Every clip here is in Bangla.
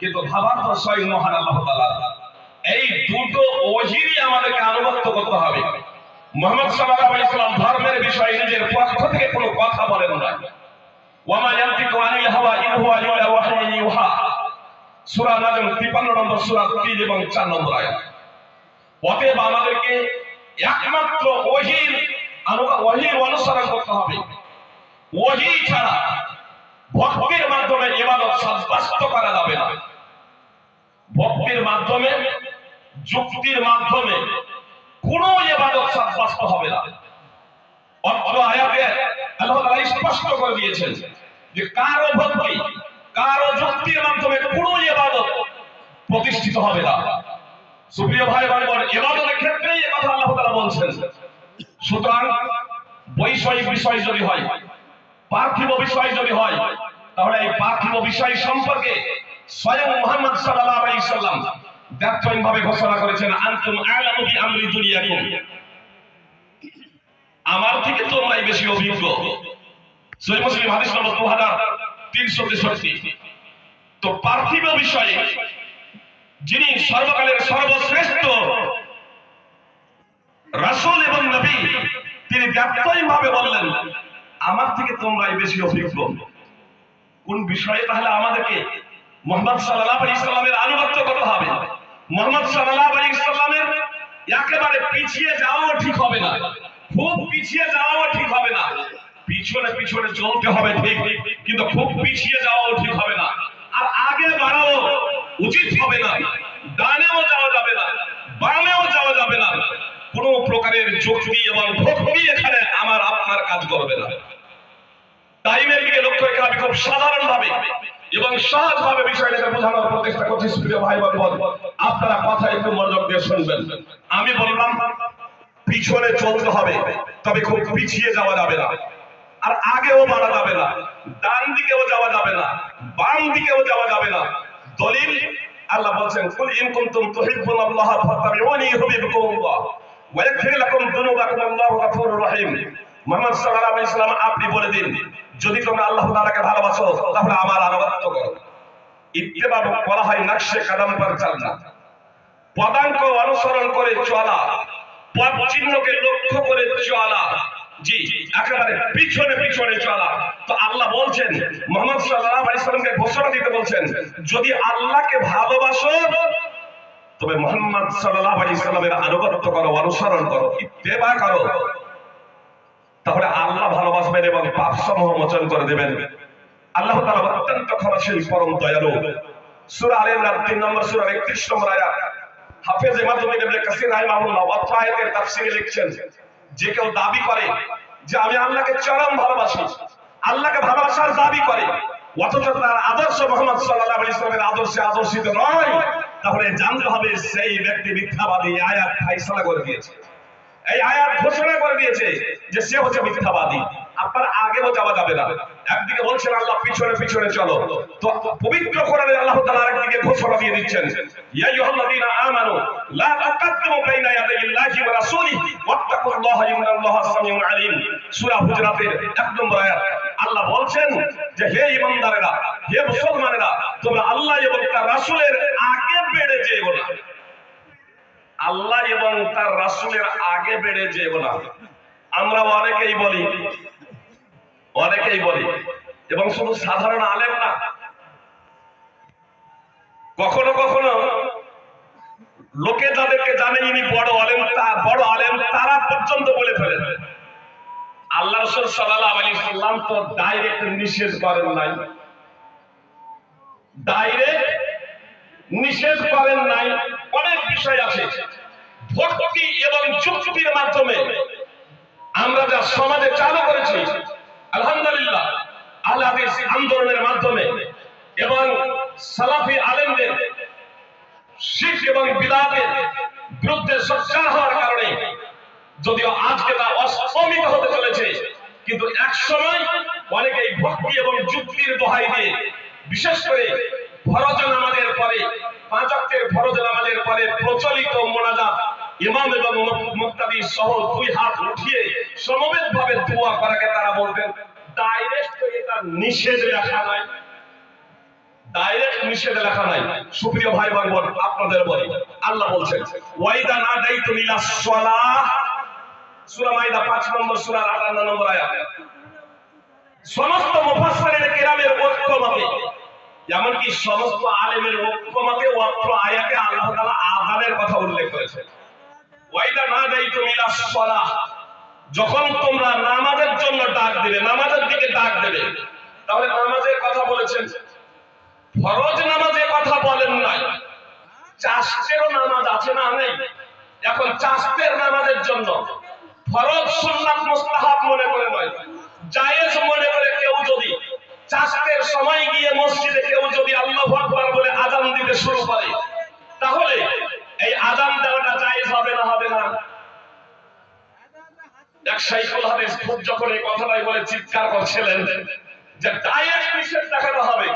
কিন্তু ভাবার তো স্বয়ং মহান আল্লাহ এই দুটো ওহিরই আমাদেরকে আনুগত্য করতে হবে। মোহাম্মদ সাল্লাল্লাহু আলাইহি সাল্লাম ধর্মের বিষয়ে নিজের পক্ষ থেকে কোনো কথা বলেন না। ওয়ামা হাওয়া নাজম 53 নম্বর সূরা 3 এবং 4 নম্বর অতএব আমাদেরকে একমাত্র ওহির অনুসরণ করতে হবে। ওহি ছাড়া ভক্তির মাধ্যমে ইবাদত সাব্যস্ত করা যাবে না। ভক্তির মাধ্যমে, যুক্তির মাধ্যমে কোন ইবাদত সাব্যস্ত হবে না। অত্র আয়াতে আল্লাহ স্পষ্ট করে দিয়েছেন যে কারও ভক্তি, কারও যুক্তির মাধ্যমে কোন প্রতিষ্ঠিত হবে না। সুপ্রিয় ভাই বোন ইবাদতের ক্ষেত্রে এই কথা আল্লাহ বলছেন। সুতরাং বৈষয়িক বিষয় যদি হয় পার্থিব বিষয় যদি হয়, তাহলে এই পার্থিব বিষয় সম্পর্কে স্বয়ং মুহাম্মদ সাল্লাল্লাহু আলাইহি সাল্লাম ব্যর্থহীন ভাবে ঘোষণা করেছেন, আনতুম আ'লামু বি আমরি দুনিয়াকুম। আমার থেকে তোমরাই বেশি অভিজ্ঞ। সহিহ মুসলিম হাদিস নম্বর 2363 তো পার্থিব বিষয়ে যিনি সর্বকালের সর্বশ্রেষ্ঠ রাসূল এবং নবী, তিনি ব্যক্তহীন ভাবে বললেন আমার থেকে তোমরাই বেশি অভিজ্ঞ। কোন বিষয়ে? তাহলে আমাদেরকে মোহাম্মদ সাল্লাল্লাহু আলাইহি সাল্লামের আনুগত্য করতে হবে? মোহাম্মদ সাল্লাল্লাহু আলাইহি সাল্লামের একেবারে পিছিয়ে যাওয়াও ঠিক হবে না। খুব পিছিয়ে যাওয়াও ঠিক হবে না। পিছনে পিছনে চলতে হবে ঠিক, কিন্তু খুব পিছিয়ে যাওয়াও ঠিক হবে না। আর আগে বাড়াও উচিত হবে না। ডানেও যাওয়া যাবে না। বামেও যাওয়া যাবে না। কোন প্রকারের যুক্তি এবং ভক্তি এখানে করবে না। টাইমের দিকে লক্ষ্য রেখে আমি খুব সাধারণ ভাবে এবং সহজ ভাবে বিষয়টাকে বোঝানোর প্রচেষ্টা করছি প্রিয় ভাই বোন। আপনারা কথা একটু মনোযোগ দিয়ে শুনবেন। আমি বললাম, পিছনে চলতে হবে, তবে খুব পিছিয়ে যাওয়া যাবে না। আর আগেও বাড়া যাবে না। ডান দিকেও যাওয়া যাবে না। বাম দিকেও যাওয়া যাবে না। দলিল, আল্লাহ বলছেন, কুল ইন কুনতুম তুহিব্বুনাল্লাহ ফাত্তাবিউনি ইউহিব্বুকুমুল্লাহ। ওয়া ইয়াগফির লাকুম যুনুবাকুম আল্লাহু গফুরুর রহিম। মুহাম্মদ সাল্লাল্লাহু আলাইহি ওয়াসাল্লাম, আপনি বলে দিন, যদি তোমরা আল্লাহ তাআলাকে ভালোবাসো, তাহলে আমার আনুগত্য করো। ইত্তেবা বলা হয় নকশে কদম পর চলনা পদাঙ্ক অনুসরণ করে চলা পথ চিহ্নকে লক্ষ্য করে চলা, জি, একেবারে পিছনে পিছনে চলা। তো আল্লাহ বলছেন, মোহাম্মদ সাল্লাল্লাহু আলাইহি সাল্লামকে ঘোষণা দিতে বলছেন, যদি আল্লাহকে ভালোবাসো, তবে মোহাম্মদ সাল্লাল্লাহু আলাইহি সাল্লামের আনুগত্য করো, অনুসরণ করো, ইত্তেবা করো। তাহলে আল্লাহ ভালোবাসবেন এবং পাপ সমূহ মোচন করে দেবেন। আল্লাহ তাআলা অত্যন্ত ক্ষমাশীল, পরম দয়ালু। সূরা আলে ইমরান 3 নম্বর সূরা 31 নম্বর আয়াত। হাফেজ ইমামুদ্দিন ইবনে কাসির রাহিমাহুল্লাহ অত্র আয়াতের তাফসীরে লিখছেন, যে কেউ দাবি করে যে আমি আল্লাহকে চরম ভালোবাসি, আল্লাহকে ভালোবাসার দাবি করে, অথচ তার আদর্শ মোহাম্মদ সাল্লাল্লাহু আলাইহি ওয়াসাল্লামের আদর্শে আদর্শিত নয়, তাহলে জানতে হবে সেই ব্যক্তি মিথ্যাবাদী আয়াত ফাইসালা করে দিয়েছে। এই আয়াত ঘোষণা করে দিয়েছে যে সে হচ্ছে মিথ্যাবাদী। আপনার আগেও যাওয়া যাবে না। একদিকে বলছেন, আল্লাহ পিছনে পিছনে চলো। তো পবিত্র কোরআনে আল্লাহ তাআলা আরেকদিকে ঘোষণা দিয়ে দিচ্ছেন, ইয়া আইয়ুহাল্লাযীনা আমানু, লা তাকাদ্দামু বাইনা ইয়াদাইল্লাহি ওয়া রাসূলিহি, ওয়াত্তাকুল্লাহা ইন্নাল্লাহা সামিউন আলীম। সূরা হুজরাতের 1 নম্বর আয়াত। আল্লাহ বলছেন যে, হে ঈমানদারেরা, হে মুসলমানেরা, তোমরা আল্লাহ এবং তার রাসূলের আগে বেড়ে যেও না। আল্লাহ এবং তার রাসূলের আগে বেড়ে যেও না। আমরা অনেকেই বলি অনেকেই বলি, এবং শুধু সাধারণ আলেম না, কখনো কখনো লোকে যাদেরকে জানে ইনি বড় আলেম, তা বড় আলেম, তারা পর্যন্ত বলে ফেলেন আল্লাহ রসুল সাল্লাল্লাহু আলাইহি সাল্লাম তো ডাইরেক্ট নিষেধ করেন নাই। ডাইরেক্ট নিষেধ করেন নাই। অনেক বিষয় আছে। ভক্তি এবং যুক্তির মাধ্যমে আমরা যা সমাজে চালু করেছি, আলহামদুলিল্লাহ, আল আন্দোলনের মাধ্যমে এবং সালাফি আলেমদের শিখ এবং বিদাতের বিরুদ্ধে সোচ্চার হওয়ার কারণে যদিও আজকে তা অস্তমিত হতে চলেছে, কিন্তু এক সময় অনেকেই ভক্তি এবং যুক্তির দোহাই দিয়ে, বিশেষ করে ফরজ নামাজের পরে পাঁচ অক্টের ফরজ নামাজের পরে প্রচলিত মোনাজাত ইমাম এবং মুক্তাদি সহ দুই হাত উঠিয়ে সমবেত ভাবে দোয়া করাকে তারা বলতেন ডাইরেক্ট এটা নিষেধ লেখা নাই। ডাইরেক্ট নিষেধে লেখা নাই। সুপ্রিয় ভাই ভাই আপনাদের বলি, আল্লাহ বলছেন, ওয়াইদা না দাই তুমি সালাহ। সূরা মাইদা 5 নম্বর, সূরা 58 নম্বর আয়াত। সমস্ত মুফাসসিরিন কিরামের ঐক্যমতে এমনকি সমস্ত আলেমের ঐক্যমতে অত্র আয়াতে আল্লাহ তাআলা আযানের কথা উল্লেখ করেছেন। ওয়াইদা না দাই তুমি সালাহ, যখন তোমরা নামাজের জন্য ডাক দেবে, নামাজের দিকে ডাক দেবে, তাহলে নামাজের কথা বলেছেন। ফরজ নামাজের কথা বলেন নাই। চাষেরও নামাজ আছে না নেই? এখন চাষের নামাজের জন্য ফরজ সুন্নাত মুস্তাহাব মনে করে নয়, জায়েজ মনে করে কেউ যদি চাষের সময় গিয়ে মসজিদে কেউ যদি আল্লাহু আকবার বলে আজান দিতে শুরু করে, তাহলে এই আজান দেওয়াটা জায়েজ হবে না হবে না? চিৎকার করছিলেন যে দেখাতে হবে।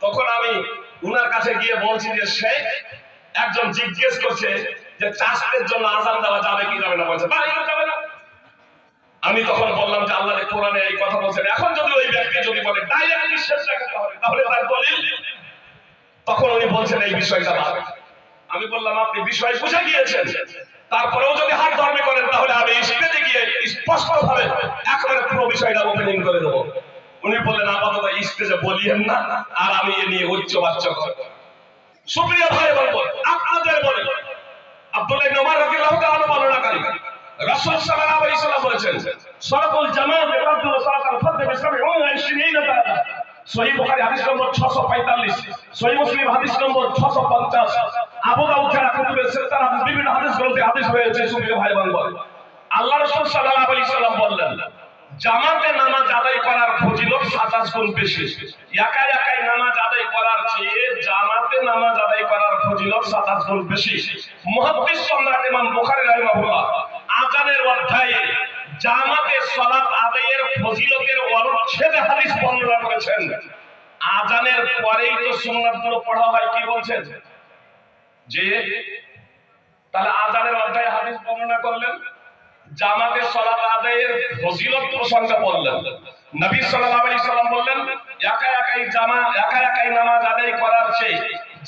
তখন আমি উনার কাছে গিয়ে বলছি যে শেখ একজন জিজ্ঞেস করছে যে, চাষের জন্য আজান দেওয়া যাবে কি যাবে না? বলছে আমি তখন বললাম যে আল্লাহ কোরআনে এই কথা বলছেন। এখন যদি ওই ব্যক্তি যদি বলে, ডাইরেক্ট নিষেধ দেখাতে হবে তাহলে তার দলিল। তখন উনি বলছেন, এই বিষয়টা বাদ। আমি বললাম, আপনি বিষয় বুঝে গিয়েছেন। তারপরেও যদি হাত ধর্মে করেন, তাহলে আমি স্টেজে গিয়ে স্পষ্ট ভাবে একেবারে পুরো বিষয়টা ওপেনিং করে দেবো। উনি বললেন, আপাতত স্টেজে বলিয়েন না, আর আমি এ নিয়ে উচ্চ বাচ্চা করব। সুপ্রিয় ভাই বলব আপনাদের বলে, আব্দুল্লাহ রাদিয়াল্লাহু তাআলা বর্ণনাকারী রাসূল সাল্লাল্লাহু আলাইহি সাল্লাম বলেছেন সরাকুল জামাত ইবাদুল সালাতাল ফরদ বিসামি 20 তাআলা সহিহ বুখারী হাদিস নম্বর 645 সহিহ মুসলিম হাদিস নম্বর 650 আবু দাউদ ছাড়া কুতুবে সিত্তার বিভিন্ন হাদিস গ্রন্থে হাদিস রয়েছে, সুপ্রিয় ভাই বলব আল্লাহ রাসূল সাল্লাল্লাহু আলাইহি সাল্লাম বললেন, জামাতে নামাজ আদায় করার ফজিলত সাতাশ গুণ বেশি। একা একাই নামাজ আদায় করার চেয়ে জামাতে নামাজ আদায় করার ফজিলত সাতাশ গুণ বেশি। মুহাদ্দিস সম্রাট ইমাম বুখারী রাহিমাহুল্লাহ আজানের অধ্যায়ে জামাতে সালাত আদায়ের ফজিলতের অনুচ্ছেদে হাদিস বর্ণনা করেছেন। আজানের পরেই তো সুন্নাতগুলো পড়া হয়, কি বলছেন? যে, তাহলে আজানের অধ্যায়ে হাদিস বর্ণনা করলেন, জামাতে সালাত আদায়ের ফজিলত প্রসঙ্গে বললেন। নবী সাল্লাল্লাহু আলাইহি সাল্লাম বললেন, একা একাই জামা, একা একাই নামাজ আদায় করার চেয়ে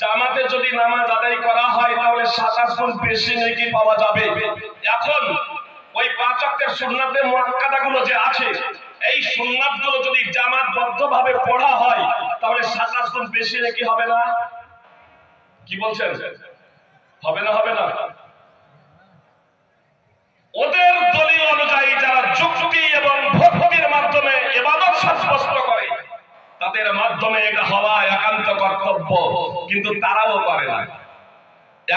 জামাতে যদি নামাজ আদায় করা হয়, তাহলে সাতাশ গুণ বেশি নেকি পাওয়া যাবে। সুন্নাতে মুআক্কাদাগুলো যে আছে, এই সুন্নাতগুলো যদি জামাতবদ্ধভাবে পড়া হয়, তাহলে সাতাশ গুণ বেশি নেকি হবে না? কি বলছেন? হবে না হবে না? ওদের দলীয় অনুযায়ী যারা যুক্তি এবং ভক্তির মাধ্যমে এবাদত সাব্যস্ত করে, তাদের মাধ্যমে এটা হওয়া একান্ত কর্তব্য, কিন্তু তারাও করে না।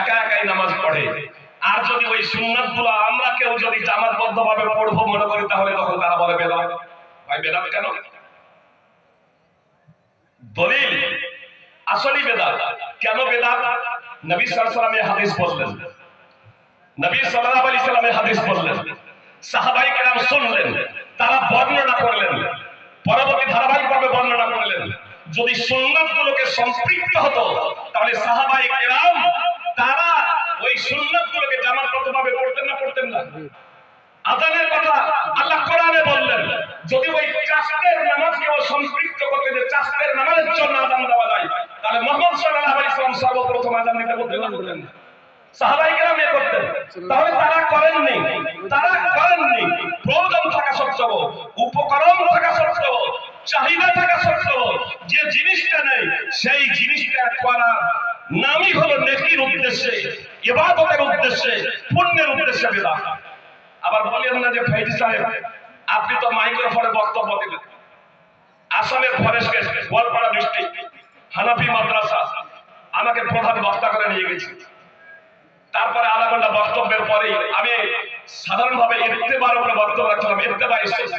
একা একাই নামাজ পড়ে। আর যদি ওই সুন্নাতগুলো আমরা কেউ যদি জামাতবদ্ধ ভাবে পড়ব মনে করি, তাহলে তখন তারা বলে বেদাত ভাই বেদাত কেন? দলিল আসলে বেদাত কেন বেদাত নবী ওয়াসাল্লাম হাদিস বললেন। নবী সাল্লাল্লাহু আলাইহি সাল্লামের হাদিস বললেন। সাহাবাই কেরাম শুনলেন, তারা বর্ণনা করলেন। পরবর্তী ধারাবাহিকভাবে বর্ণনা করলেন। যদি সুন্নাতগুলোকে সম্পৃক্ত হতো, তাহলে সাহাবাই কেরাম, তারা ওই সুন্নাতগুলোকে জামাতবদ্ধভাবে পড়তেন না পড়তেন না। আজানের কথা আল্লাহ কোরআনে বললেন, যদি ওই চাষের নামাজকেও সম্পৃক্ত করতে যে চাষের নামাজের জন্য আজান দেওয়া যায়, তাহলে মোহাম্মদ সাল্লাল্লাহু আলাইহি সাল্লাম সর্বপ্রথম আজান দিতে বলতে সাহাবাইকেরাম এ করতেন। তাহলে তারা করেননি তারা করেননি। প্রয়োজন থাকা সত্ত্বেও, উপকরণ থাকা সত্ত্বেও, চাহিদা থাকা সত্ত্বেও, যে জিনিসটা নেই, সেই জিনিসটা করার নামই হলো নেকির উদ্দেশ্যে, ইবাদতের উদ্দেশ্যে, পুণ্যের উদ্দেশ্যে বেদা আবার বলেন না যে ফেজি সাহেব, আপনি তো মাইক্রোফোনে বক্তব্য দিলেন। আসামের ফরেস্ট গোয়ালপাড়া ডিস্ট্রিক্ট, হানাফি মাদ্রাসা, আমাকে প্রধান বক্তা করে নিয়ে গেছে। তারপরে আধা ঘণ্টা বক্তব্যের পরেই আমি সাধারণভাবে ইত্তেবার উপরে বক্তব্য রাখলাম ইত্তেবা এসেছে।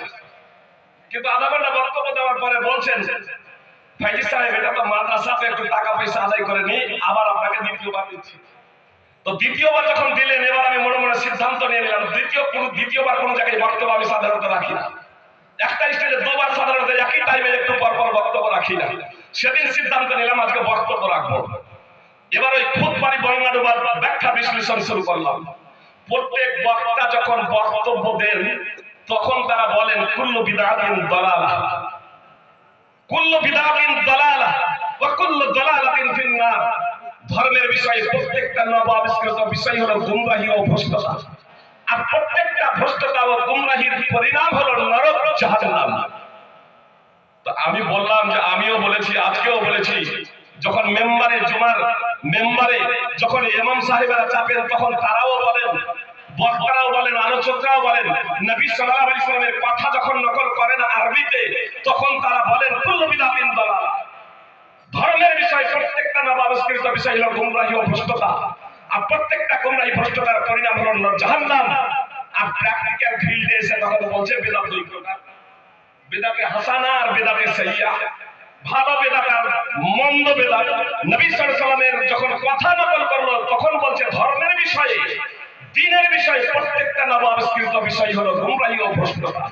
কিন্তু আধা ঘণ্টা বক্তব্য দেওয়ার পরে বলছেন ফাইজি তো একটু টাকা পয়সা আদায় আবার আপনাকে দ্বিতীয়বার দিচ্ছি। তো দ্বিতীয়বার যখন দিলেন, এবার আমি মনে মনে সিদ্ধান্ত নিয়ে নিলাম, দ্বিতীয় কোনো দ্বিতীয়বার কোনো জায়গায় বক্তব্য আমি সাধারণত রাখি না। একটা স্টেজে দুবার সাধারণত একই টাইমে একটু বক্তব্য রাখি না। সেদিন সিদ্ধান্ত নিলাম, আজকে বক্তব্য রাখব। এবার ওই খুদবাড়ি বর্ণানুবাদ ব্যাখ্যা বিশ্লেষণ শুরু করলাম। প্রত্যেক বক্তা যখন বক্তব্য দেন, তখন তারা বলেন, কুল্লু বিদাতিন দলালা। বিদাতিন দলালা ওয়া দালালাতিন ধর্মের বিষয়ে প্রত্যেকটা নব আবিষ্কৃত বিষয় হলো গুমরাহি ও ভ্রষ্টতা। আর প্রত্যেকটা ভ্রষ্টতা ও গুমরাহির পরিণাম হলো নরক জাহান্নাম তো আমি বললাম যে আমিও বলেছি, আজকেও বলেছি, যখন মেম্বারে জুমার মেম্বারে যখন ইমাম সাহেবেরা চাপেন, তখন তারাও বলেন বক্তারাও বলেন, আলোচকরাও বলেন, নবী সাল্লাল্লাহু আলাইহি সাল্লামের কথা যখন নকল করেন আরবিতে, তখন তারা বলেন, কুল্লু বিদাতিন দালাল। ধর্মের বিষয়, প্রত্যেকটা নবাবিষ্কৃত বিষয় হলো গুমরাহি ও ভ্রষ্টতা। আর প্রত্যেকটা গুমরাহি ভ্রষ্টতার পরিণাম হলো জাহান্নাম। আর প্র্যাকটিক্যাল ফিল্ডে এসে তখন বলছে, বেদাত দুই প্রকার। বেদাতে হাসানা আর বেদাতে সাইয়া। ভালো বেদাত আর মন্দ বেদাত। নবী সাল্লামের যখন কথা নকল করল, তখন বলছে, ধর্মের বিষয়ে দিনের বিষয়ে প্রত্যেকটা নবাবিষ্কৃত বিষয় হলো গুমরাহি ও ভ্রষ্টতা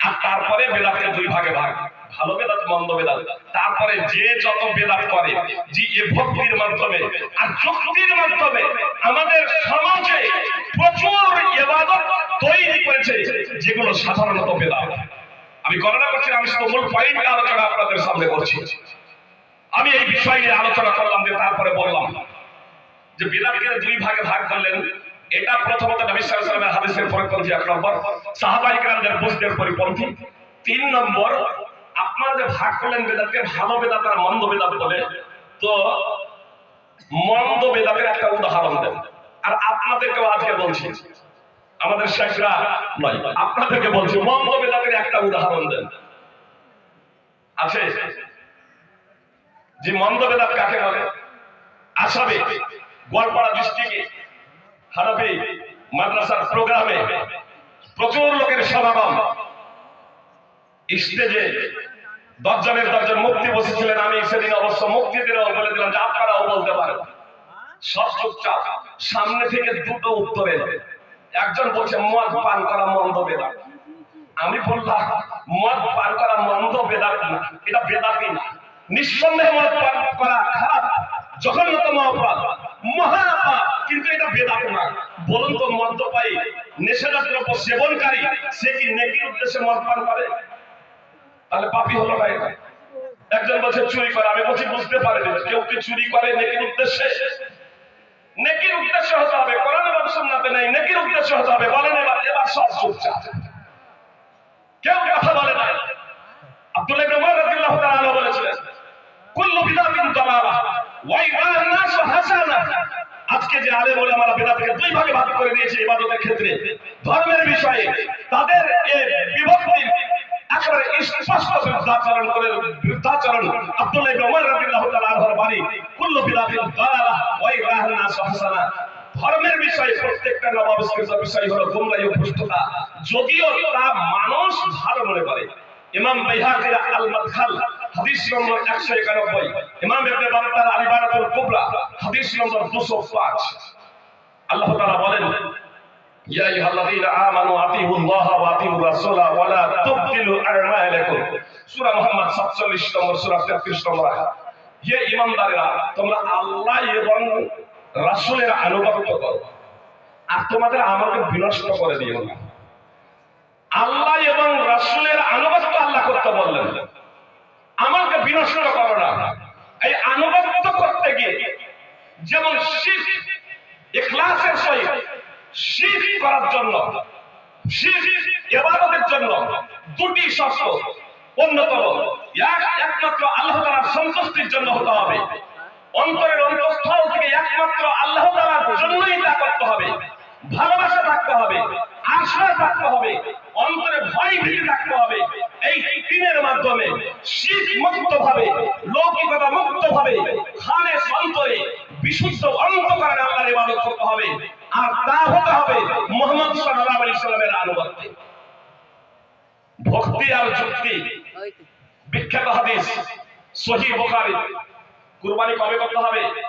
আর তারপরে দুই ভাগে ভাগ। ভালো বেদাত মন্দ বেদাত তারপরে যে যত বেদাত করে, যে এ ভক্তির মাধ্যমে আর মাধ্যমে আমাদের সমাজে প্রচুর ইবাদত তৈরি করেছে, যেগুলো সাধারণত বেদাত আমি গণনা করছি আমি শুধু মূল পয়েন্ট আলোচনা আপনাদের সামনে করছি। আমি এই বিষয় নিয়ে আলোচনা করলাম, যে তারপরে বললাম যে বেদাতকে দুই ভাগে ভাগ করলেন এটা প্রথমত নবী আলাইহি হাদিসের পরিপন্থী এক নম্বর। সাহাবাই কেরামদের বুঝদের পরিপন্থী। তিন নম্বর আপনারা যে ভাগ করলেন বেদাতকে, ভালো বেদাত আর মন্দ বেদাত বলে। তো মন্দ বেদাতের একটা উদাহরণ দেন। আর আপনাদেরকেও আজকে বলছি। আমাদের শেখরা নয়, আপনাদেরকে বলছি, মন্দ বেদাতের একটা উদাহরণ দেন। আছে? যে মন্দ বেদাত কাকে বলে? আসাবে গোয়ালপাড়া ডিস্ট্রিক্টে হানাফি মাদ্রাসার প্রোগ্রামে প্রচুর লোকের সমাগম। স্টেজে দশজনের দশজন মুক্তি বসেছিলেন আমি, সেদিন অবশ্য মুক্তি দিলেও বলে দিলাম যে আপনারাও বলতে পারেন। সব চুপচাপ। সামনে থেকে দুটো উত্তর এলো। একজন বলছে, মদ পান করা মন্দ বেদাত। আমি বললাম, মদ পান করা মন্দ বেদাত না, এটা বেদাতি না। নিঃসন্দেহে মদ পান করা খারাপ, জঘন্যতম অপরাধ মহা পাপ কিন্তু এটা বেদাত না। বলুন তো, মদ্যপায়ী নেশাজাত দ্রব্য সেবনকারী, সে কি নেকির উদ্দেশ্যে মদ পান করে? তাহলে পাপি হলো না এটা? একজন বলছে, চুরি করে। আমি বলছি, বুঝতে পারেনি। কেউ কি চুরি করে নেকির উদ্দেশ্যে? নেকির উদ্দেশ্য হতে হবে, কোরআন এবং সুন্নাতে নেই। নেকির উদ্দেশ্য হতে হবে। বলেন এবার এবার সব চুপচাপ কেউ কথা বলে না। আব্দুল ইবনে উমর রাদিয়াল্লাহু তাআলা বলেছিলেন, কুল্লু বিদাতিন দালালা ওয়া ইমান নাস হাসানা। আজকে যে আলেম ওলামারা বেদাতকে দুই ভাগে ভাগ করে দিয়েছে ইবাদতের ক্ষেত্রে। ধর্মের বিষয়ে তাদের একেবারে স্পষ্ট করে আব্দুল্লাহ ইবনে উমর রাদিয়াল্লাহু তাআলা কুল্লু নাস হাসানা। ধর্মের বিষয়ে প্রত্যেকটা নবাবিষ্কৃত বিষয় হলো গুমরাহি ও যদিও তা মানুষ ভালো মনে করে। ইমাম বাইহাকির আল মাদখাল হাদিস নম্বর 191 ইমাম ইবনে বাত্তার আল কুবরা, হাদিস নম্বর 205 আল্লাহ তাআলা বলেন আইয়ুহাল্লাযীনা আমানু আতিউল্লাহ ওয়া আতিউর রাসূলা ওয়া লা তুবতিলু আমালাকুম সূরা মুহাম্মদ 47 নম্বর, সূরা 33 নম্বর আয়াত। হে ঈমানদারেরা তোমরা আল্লাহ এবং রাসূলের আনুগত্য করো। আর তোমাদের আমলকে বিনষ্ট করে দিও না। আল্লাহ এবং রাসূলের আনুগত্য আল্লাহ করতে বললেন। আমাকে বিনষ্ট করো না। এই আনুগত্য করতে গিয়ে যেমন শিখ ইখলাসের সহিত করার জন্য, শিখ ইবাদতের জন্য দুটি অন্যতম। এক, একমাত্র আল্লাহ তাআলার সন্তুষ্টির জন্য হতে হবে। অন্তরের অন্তঃস্থল থেকে একমাত্র আল্লাহ তাআলার জন্যই তা করতে হবে। ভালোবাসা থাকতে হবে আশা থাকতে হবে, অন্তরে ভয় ভীতি থাকতে হবে। এই তিনের মাধ্যমে শীত মুক্ত ভাবে লৌকিকতা মুক্ত ভাবে খানে অন্তরে বিশুদ্ধ অন্তকারে আল্লাহর ইবাদত করতে হবে। আর তা হতে হবে মোহাম্মদ সাল্লাল্লাহু আলাইহি সাল্লামের আনুগত্যে। ভক্তি আর যুক্তি। বিখ্যাত হাদিস সহি বুখারী। কুরবানি কবে করতে হবে?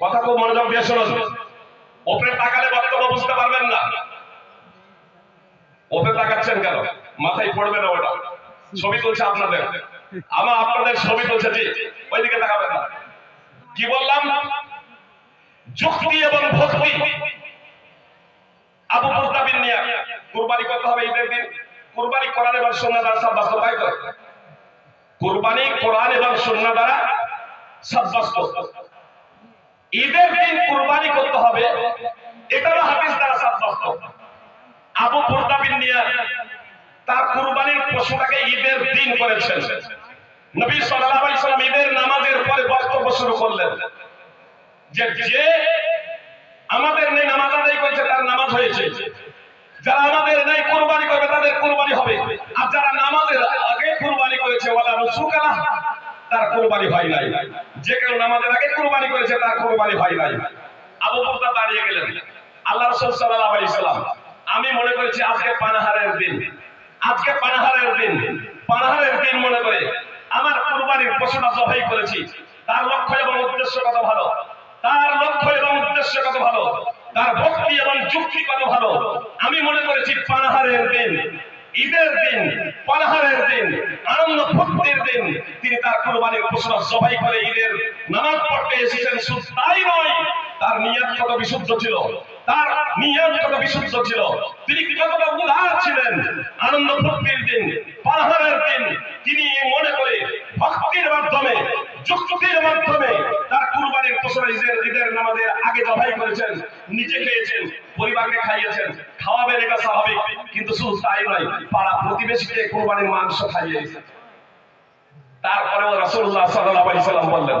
কথা খুব মনোযোগ দিয়ে শুনুন। ওপরে তাকালে বক্তব্য বুঝতে পারবেন না। ওপরে তাকাচ্ছেন কেন? মাথায় পড়বে না ওটা। ছবি তুলছে আপনাদের। আমার আপনাদের ছবি তুলছে, জি। ওইদিকে তাকাবেন না। কি বললাম? যুক্তি এবং ভক্তি। আবু মুর্দা বিন নিয়া কুরবানি করতে হবে ঈদের দিন। কুরবানি কোরআন এবং সুন্নাহ দ্বারা সাব্যস্ত তাই তো? কুরবানি কোরআন এবং সুন্নাহ দ্বারা সাব্যস্ত ঈদের দিন কুরবানি করতে হবে, এটারও হাদিস দ্বারা সাব্যস্ত আবু বুরদা বিন নিয়ার তার কুরবানির পশুটাকে ঈদের দিন করেছেন। নবী সাল্লাল্লাহু আলাইহি সাল্লাম ঈদের নামাজের পরে বক্তব্য শুরু করলেন যে যে আমাদের নেই নামাজ আদায় করেছে, তার নামাজ হয়েছে। যারা আমাদের নেই কুরবানি করবে, তাদের কুরবানি হবে। আর যারা নামাজের আগে কুরবানি করেছে, ওয়ালা রসুকালা, তার কুরবানি হয় নাই। যে কেউ নামাজের আগে কুরবানি করেছে, তার কুরবানি হয় নাই। আবু বকর দাঁড়িয়ে গেলেন। আল্লাহ রাসূল সাল্লাল্লাহু আলাইহি সাল্লাম, আমি মনে করেছি আজকে পানাহারের দিন। আজকে পানাহারের দিন। পানাহারের দিন মনে করে আমার কুরবানির পশুটা জবাই করেছি। তার লক্ষ্য এবং উদ্দেশ্য কত ভালো? তার লক্ষ্য এবং উদ্দেশ্য কত ভালো? তার ভক্তি এবং যুক্তি কত ভালো? আমি মনে করেছি পানাহারের দিন, ঈদের দিন, পানাহারের দিন, আনন্দ ফুর্তির দিন। তিনি তার কোরবানির পশুরা সবাই করে ঈদের নামাজ পড়তে এসেছেন। শুধু তাই নয়, তার নিয়ত কত বিশুদ্ধ ছিল? তার নিয়ত কত বিশুদ্ধ ছিল, তিনি কতটা উদার ছিলেন। আনন্দ ফুর্তির দিন, পাহাড়ের দিন, তিনি মনে করে ভক্তির মাধ্যমে, যুক্তির মাধ্যমে তার কুরবানির পশুরা ঈদের ঈদের নামাজের আগে জবাই করেছেন, নিজে খেয়েছেন, পরিবারকে খাইয়েছেন খাওয়াবেন এটা স্বাভাবিক, কিন্তু শুধু তাই নয়, পাড়া প্রতিবেশীকে কুরবানির মাংস খাইয়েছেন তারপরেও রাসূলুল্লাহ আলাইহি সাল্লাম বললেন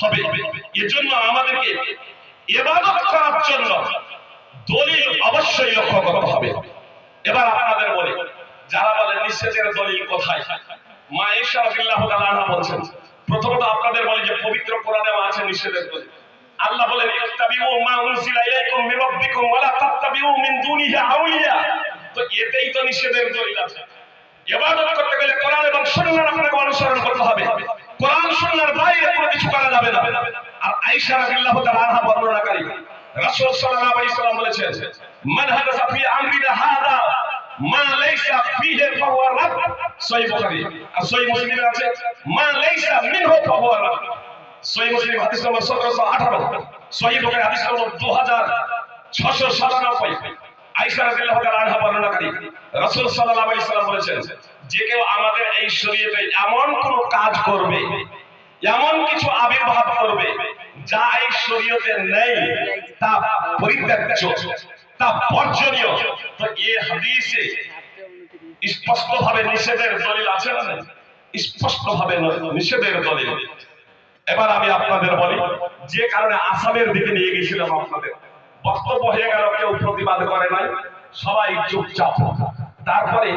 হবে। এজন্য আমাদেরকে এবাদত করার জন্য দলিল অবশ্যই লক্ষ্য করতে হবে। এবার আপনাদের বলি, যারা বলেন নিষেধের দলিল কোথায়? মা ঈশা রাদিয়াল্লাহু বলছেন, প্রথমত আপনাদের বলি যে পবিত্র কোরআনে আছে নিষেধের দলিল। আল্লাহ বলেন, ইত্তাবিউ মা উনজিলা ইলাইকুম মির রাব্বিকুম ওয়া লা তাত্তাবিউ মিন দুনিহি আউলিয়া। তো এতেই তো নিষেধের দলিল আছে। ইবাদত করতে গেলে কোরআন এবং সুন্নাহর আপনাকে অনুসরণ করতে হবে। কোরআন সুন্নাহর বাইরে কোনো কিছু করা যাবে না। আর আয়েশা রাদিয়াল্লাহু তাআলা আনহা বর্ণনাকারী রাসূল সাল্লাল্লাহু আলাইহি সাল্লাম বলেছেন, মান হাদাসা ফি আমরিনা হাদা, মা লাইসা ফিহি সহিহ বুখারী। আর সহিহ মুসলিমে আছে, মা লাইসা মিনহু সহিহ মুসলিম হাদিস নম্বর 1718 সহিহ বুখারী হাদিস নম্বর 2697 আয়েশা রাদিয়াল্লাহু তাআলা আনহা বর্ণনাকারী রাসূল সাল্লাল্লাহু আলাইহি সাল্লাম বলেছেন, যে কেউ আমাদের এই শরীয়তে এমন কোন কাজ করবে, এমন কিছু আবির্ভাব করবে, যা এই শরীয়তে নেই, তা পরিত্যাজ্য, তা বর্জনীয়। তো এই হাদিসে স্পষ্ট ভাবে নিষেধের দলিল আছে না নেই? স্পষ্ট ভাবে নিষেধের দলিল। এবার আমি আপনাদের বলি, যে কারণে আসামের দিকে নিয়ে গেছিলাম আপনাদের। বক্তব্য হয়ে গেল, কেউ প্রতিবাদ করে নাই, সবাই চুপচাপ। তারপরে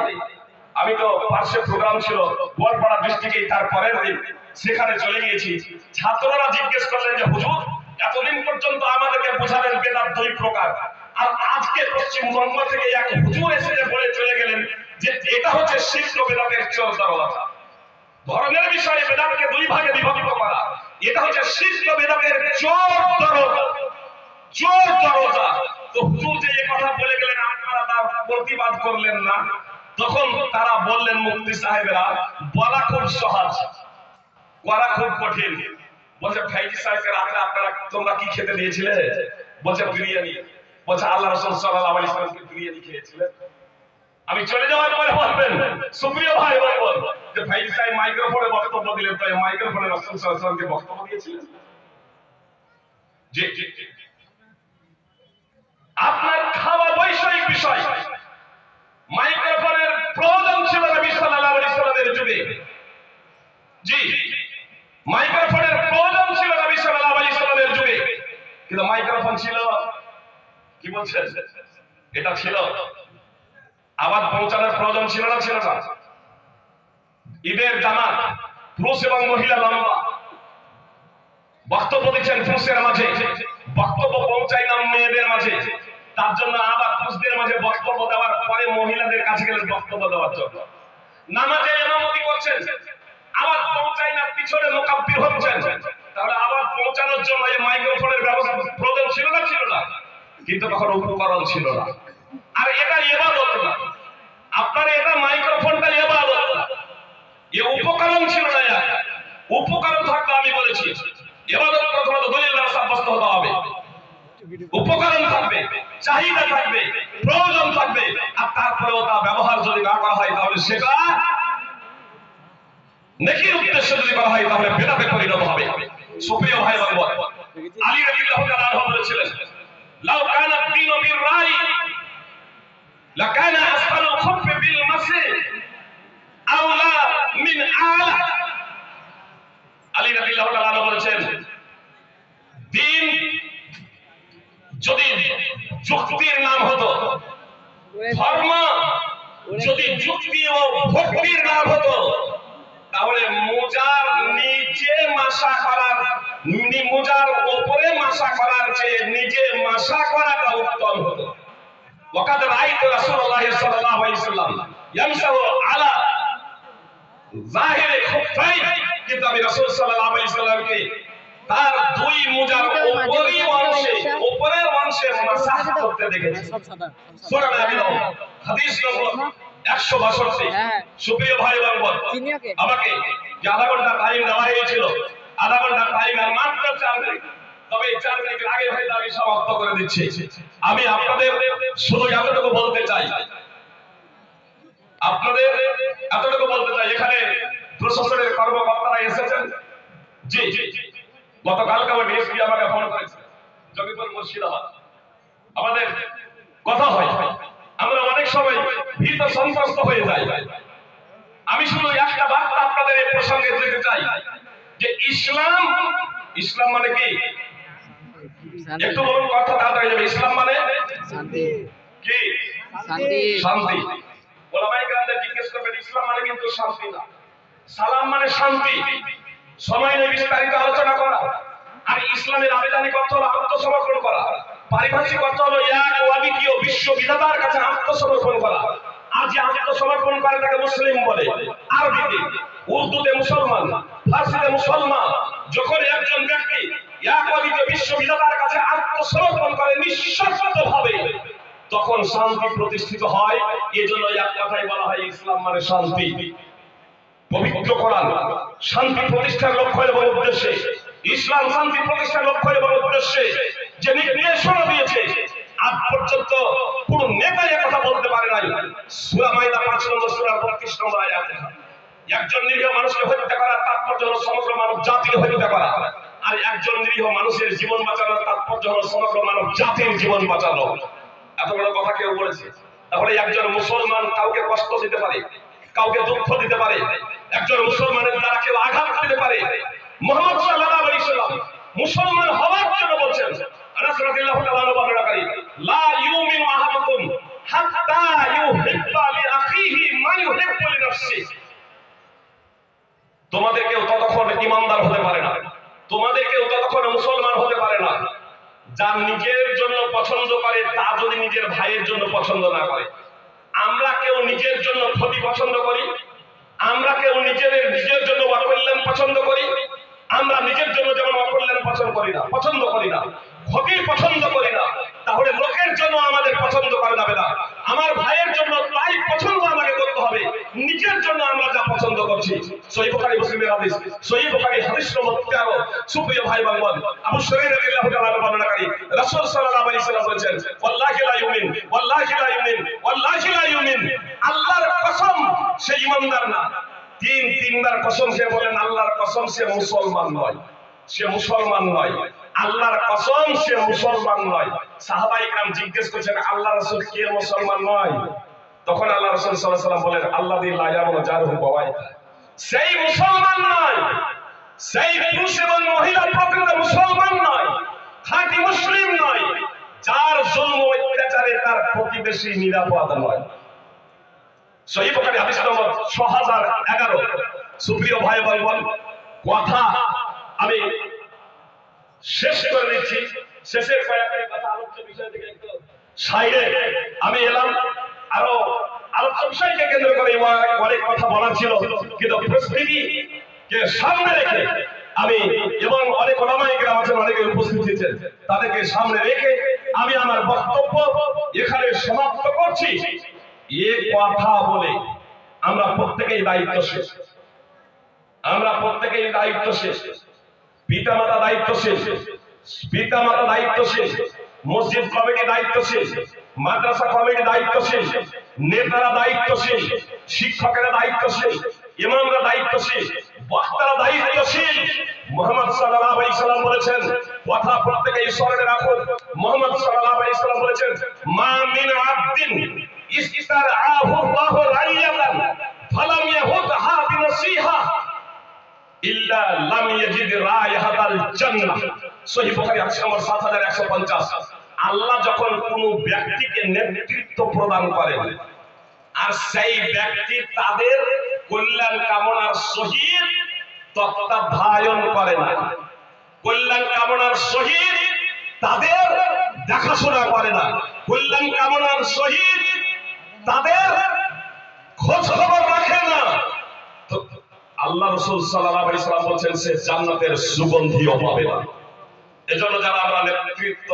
আমি তো পার্শ্বে প্রোগ্রাম ছিল, গোয়ালপাড়া ডিস্ট্রিক্টে তার পরের দিন সেখানে চলে গিয়েছি। ছাত্ররা জিজ্ঞেস করলেন যে, হুজুর, এতদিন পর্যন্ত আমাদেরকে বোঝালেন বেদাত দুই প্রকার। আর আজকে পশ্চিমবঙ্গ থেকে এক হুজুর এসে বলে চলে গেলেন যে, এটা হচ্ছে শিল্প বেদাতের চোর দরওয়াজা। ধর্মের বিষয়ে বেদাতকে দুই ভাগে বিভক্ত করা। এটা হচ্ছে শিল্প বেদাতের চোর চোর দরজা তো। যে কথা বলে গেলেন, আপনারা তার প্রতিবাদ করলেন না। তখন তারা বললেন মুক্তি সাহেবেরা, বলা খুব সহজ, করা খুব কঠিন। বলছে, ভাইজি সাহেবকে রাতে আপনারা তোমরা কি খেতে দিয়েছিলে? বলছে, বিরিয়ানি। বলছে, আল্লাহ রসুল সাল্লাল্লাহু আলাইহি সাল্লামকে বিরিয়ানি খেয়েছিলেন আমি চলে যাওয়ার পরে বলবেন। সুপ্রিয় ভাই বলব যে ভাইজি সাহেব মাইক্রোফোনে বক্তব্য দিলেন, তাই মাইক্রোফোনে রসুল আলাইহি সাল্লামকে বক্তব্য দিয়েছিলেন? জি জি জি আপনার খাওয়া বৈষয়িক বিষয়। মাইক্রোফোনের প্রয়োজন ছিল নবী সাল্লাল্লাহু আলাইহি সাল্লামের যুগে। জি, মাইক্রোফোনের প্রয়োজন ছিল নবী সাল্লাল্লাহু আলাইহি সাল্লামের যুগে। কিন্তু মাইক্রোফোন ছিল, কি বলছেন? এটা ছিল। আবার পৌঁছানোর প্রয়োজন ছিল না ছিল না? ঈদের জামাত, পুরুষ এবং মহিলা লম্বা। বক্তব্য দিচ্ছেন পুরুষের মাঝে। বক্তব্য পৌঁছাইলাম মেয়েদের মাঝে। তার জন্য আবার পুরুষদের মাঝে বক্তব্য দেওয়ার পরে মহিলাদের কাছে গেলেন বক্তব্য দেওয়ার জন্য। নামাজে এমামতি করছেন আওয়াজ পৌঁছায় না, পিছনে মোকাব্বির হচ্ছেন। তাহলে আওয়াজ পৌঁছানোর জন্য এই মাইক্রোফোনের ব্যবস্থা প্রয়োজন ছিল না ছিল না? কিন্তু তখন উপকরণ ছিল না। আর এটা এবাদত না। আপনার এটা মাইক্রোফোনটা এবাদত না। এ উপকরণ ছিল না। উপকরণ থাকলে আমি বলেছি এবাদত প্রথমত দলিল দ্বারা সাব্যস্ত হতে হবে। উপকরণ থাকবে। চাহিদা থাকবে, প্রয়োজন থাকবে। আর তারপরেও তা ব্যবহার যদি না করা হয়, তাহলে সেটা নেকির উদ্দেশ্যে যদি করা হয়, তাহলে বেদাতে পরিণত হবে। সুপ্রিয় ভাই বলব আলী রাদিয়াল্লাহু তাআলা বলেছিলেন, লাউ কানা দ্বীনু বির রাই লাকানা আসফালু খুফ বিল মাসি আওলা মিন আলা। আলী রাদিয়াল্লাহু তাআলা বলেছেন দিন যদি যুক্তির নাম হতো ধর্ম যদি যুক্তি ও ভক্তির নাম হতো তাহলে মোজার নিচে মাসা করার নি- মোজার উপরে মাসা করার চেয়ে নিজে মাসা করাটা উত্তম হতো وقد رأيت رسول الله صلى الله عليه وسلم يمسح على ظاهر خفين কিন্তু আমি রাসূল সাল্লাল্লাহু আলাইহি সাল্লামকে তার দুই মোজার উপরি অংশে উপরের অংশে মাসাহ করতে দেখেছি। সাদা সূরা আবি হাদিস নম্বর 162 হ্যাঁ। সুপ্রিয় ভাই বোন আমাকে যে আধা ঘণ্টা টাইম দেওয়া হয়েছিল আধা ঘণ্টা টাইম আর মাত্র চার মিনিট। তবে এই চার মিনিটের আগে ভাই আমি সমাপ্ত করে দিচ্ছি। আমি আপনাদের শুধু এতটুকু বলতে চাই। আপনাদের এতটুকু বলতে চাই। এখানে প্রশাসনের কর্মকর্তারা এসেছেন। জি জি। গতকালকে আমার ডিএসপি আমাকে ফোন করেছে জমিপুর মুর্শিদাবাদ। আমাদের কথা হয় আমরা অনেক সময় ভীত সন্ত্রস্ত হয়ে যাই। আমি শুধু একটা বার্তা আপনাদের এই প্রসঙ্গে দিতে চাই যে ইসলাম ইসলাম মানে কি? একটু বলুন কথা তাড়াতাড়ি যাবে। ইসলাম মানে? শান্তি। কি? শান্তি। শান্তি। ওলামাই গ্রামদের জিজ্ঞেস করবেন ইসলাম মানে কিন্তু শান্তি না। সালাম মানে শান্তি। সময় নেই বিস্তারিত আলোচনা করা। আর ইসলামের আবেদানিক অর্থ হলো আত্মসমর্পণ করা। পারিভাষিক অর্থ হলো এক ও অদ্বিতীয় বিশ্ব বিধাতার কাছে আত্মসমর্পণ করা। আর যে আত্মসমর্পণ করে তাকে মুসলিম বলে, আরবিতে। উর্দুতে মুসলমান, ফার্সিতে মুসলমান। যখন একজন ব্যক্তি এক বিশ্ব বিধাতার কাছে আত্মসমর্পণ করে ভাবে তখন শান্তি প্রতিষ্ঠিত হয়। এজন্য এক কথায় বলা হয় ইসলাম মানে শান্তি। পবিত্র কোরআন, শান্তি প্রতিষ্ঠার লক্ষ্য এবং উদ্দেশ্যে, ইসলাম শান্তি প্রতিষ্ঠার লক্ষ্য এবং উদ্দেশ্যে যে নির্দেশনা দিয়েছে, আজ পর্যন্ত পুরো নেতাই কথা বলতে পারে নাই। সূরা মাইদা 5 নম্বর, সূরা 32 নম্বর আয়াত একজন নিরীহ মানুষকে হত্যা করার তাৎপর্য হলো সমগ্র মানব জাতিকে হত্যা করা। আর একজন নিরীহ মানুষের জীবন বাঁচানোর তাৎপর্য হলো সমগ্র মানব জাতির জীবন বাঁচানো। এত বড় কথা কেউ বলেছে। তাহলে একজন মুসলমান কাউকে কষ্ট দিতে পারে? কাউকে দুঃখ দিতে পারে, একজন মুসলমানের দ্বারা কেউ আঘাত দিতে পারে। মোহাম্মদ সাল্লাল্লাহু আলাইহি সাল্লাম মুসলমান হওয়ার জন্য বলছেন, আনাস রাদিয়াল্লাহু তাআলা লা ইউমিনু আহাদুকুম হাত্তা ইউহিব্বা লিআখিহি মা ইউহিব্বু লিনাফসিহি তোমাদের কেউ ততক্ষণ ইমানদার হতে পারে না। তোমাদের কেউ ততক্ষণ মুসলমান হতে পারে না। যা নিজের জন্য পছন্দ করে, তা যদি নিজের ভাইয়ের জন্য পছন্দ না করে। আমরা কেউ নিজের জন্য ক্ষতি পছন্দ করি, আমরা কেউ নিজের নিজের জন্য অকল্যাণ পছন্দ করি, আমরা নিজের জন্য যেমন অকল্যাণ পছন্দ করি না, পছন্দ করি না ক্ষতি পছন্দ করি না, তাহলে লোকের জন্য আমাদের পছন্দ করে না। আমার ভাইয়ের জন্য তাই পছন্দ আমাকে করতে হবে। নিজের জন্য আমরা যা পছন্দ করছি। সহি বুখারী, মুসলিমের হাদিস। সহি বুখারী হাদিস নম্বর 13 সুপ্রিয় ভাই বোন আবু শুরাইহ রাদিয়াল্লাহু তাআলা বর্ণনাকারী রাসূল সাল্লাল্লাহু আলাইহি সাল্লাম বলেছেন, ওয়াল্লাহি লা ইউমিন, ওয়াল্লাহি লা ইউমিন, ওয়াল্লাহি লা ইউমিন। আল্লাহর কসম, সে ঈমানদার না। তিন, তিনবার কসম সে বলেন, আল্লাহর কসম সে মুসলমান নয়। সে মুসলমান নয়। আল্লাহর কসম সে মুসলমান নয়। সাহাবাই কাম জিজ্ঞেস করছেন, আল্লাহ রসুল কে মুসলমান নয়? তখন আল্লাহ রসুল সাল্লাল্লাহু বলেন আল্লাহ দি লায়াবুল বাবাই সেই মুসলমান নয়। সেই পুরুষ এবং মহিলা প্রকৃত মুসলমান নয়। খাঁটি মুসলিম নয়। যার জন্ম অত্যাচারে তার প্রতিবেশী নিরাপদ নয়। সহি প্রকারে হাদিস নম্বর 6011 সুপ্রিয় ভাই বলবন কথা আমি শেষ করে দিচ্ছি। শেষের কয়েকটা কথা আলোচ্য বিষয় থেকে একটু সাইডে আমি এলাম। আরও আলোচ্য বিষয়কে কেন্দ্র করে অনেক কথা বলার ছিল। কিন্তু পরিস্থিতি কে সামনে রেখে আমি এবং অনেক ওলামাই গ্রাম আছেন, অনেকে উপস্থিত হয়েছেন তাদেরকে সামনে রেখে আমি আমার বক্তব্য এখানে সমাপ্ত করছি। এ কথা বলে আমরা প্রত্যেকেই দায়িত্বশীল। আমরা প্রত্যেকেই দায়িত্বশীল। পিতা মাতা দায়িত্বশীল পিতা মাতা দায়িত্বশীল মসজিদ কমিটি দায়িত্বশীল মাদ্রাসা কমিটি দায়িত্বশীল নেতারা দায়িত্বশীল শিক্ষকেরা দায়িত্বশীল ইমামরা দায়িত্বশীল বক্তারা দায়িত্বশীল মোহাম্মদ সাল্লাল্লাহু আলাইহি সাল্লাম বলেছেন, কথা প্রত্যেকেই স্মরণে রাখুন। মোহাম্মদ সাল্লাল্লাহু আলাইহি সাল্লাম বলেছেন, মা মিন আবদিন ইস্তারআহু আল্লাহু রাইয়াতান ফালাম ইয়াহুদহা বিনসিহা ইল্লা লাম ইয়াজিদ রায়হাতাল জান্নাহ। সহিহ বুখারী হাদিস নম্বর 7150 আল্লাহ যখন কোন ব্যক্তিকে নেতৃত্ব প্রদান করেন, আর সেই ব্যক্তি তাদের কল্যাণ কামনার সহিত তত্ত্বাবধায়ন করে না কল্যাণ কামনার সহিত তাদের দেখাশোনা করে না। কল্যাণ কামনার সহিত তাদের খোঁজ খবর রাখে না তো আল্লাহ রসুল সাল্লাহ ইসলাম বলছেন, সে জান্নাতের সুগন্ধিও পাবে না। এজন্য যারা আমরা নেতৃত্ব,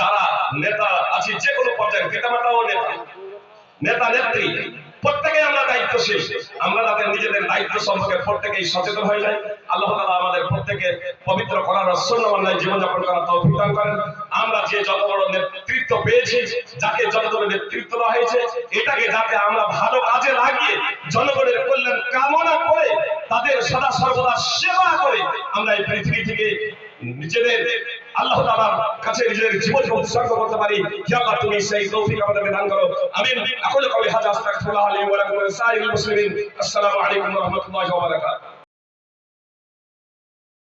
যারা নেতা আছি যে কোনো পর্যায়ে নেতা। নেতা নেত্রী প্রত্যেকে আমরা দায়িত্বশীল। আমরা তাদের নিজেদের দায়িত্ব সম্পর্কে প্রত্যেকেই সচেতন হয়ে যাই। আল্লাহ তাআলা আমাদের প্রত্যেকে পবিত্র করার সুন্নাহ জীবনযাপন করার তৌফিক দান করেন। আমরা যে যত বড় নেতৃত্ব পেয়েছি, যাকে যতগুলো নেতৃত্ব দেওয়া হয়েছে, এটাকে যাতে আমরা ভালো কাজে লাগিয়ে জনগণের কল্যাণ কামনা করে, তাদের সদা সর্বদা সেবা করে, আমরা এই পৃথিবী থেকে নিজেদের আল্লাহ তাআলার কাছে নিজেদের জীবনকে উৎসর্গ করতে পারি। হে আল্লাহ তুমি সেই তৌফিক আমাদেরকে দান করো। আমিন। আকুল কওলি হাযা আস্তাগফিরুল্লাহ লি ওয়া লাকুম ওয়া লিসাইরিল মুসলিমিন। আসসালামু আলাইকুম ওয়া রাহমাতুল্লাহি ওয়া বারাকাতুহু।